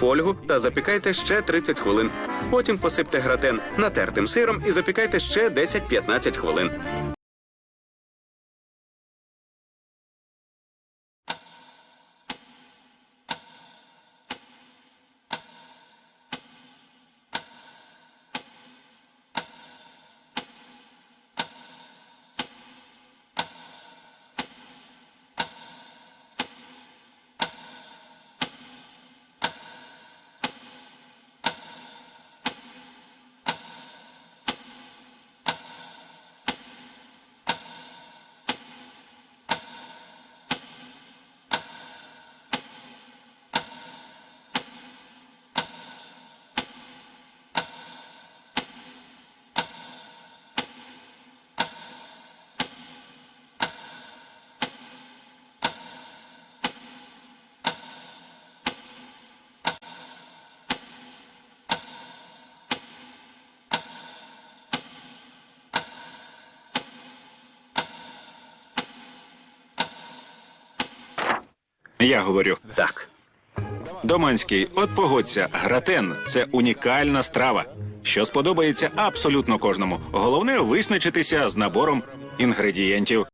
фольгу та запікайте ще 30 хвилин. Потім посипте гратен натертим сиром і запікайте ще 10-15 хвилин. Я говорю, Так. Доманський, от погодься, гратен це унікальна страва, що сподобається абсолютно кожному. Головне визначитися з набором інгредієнтів.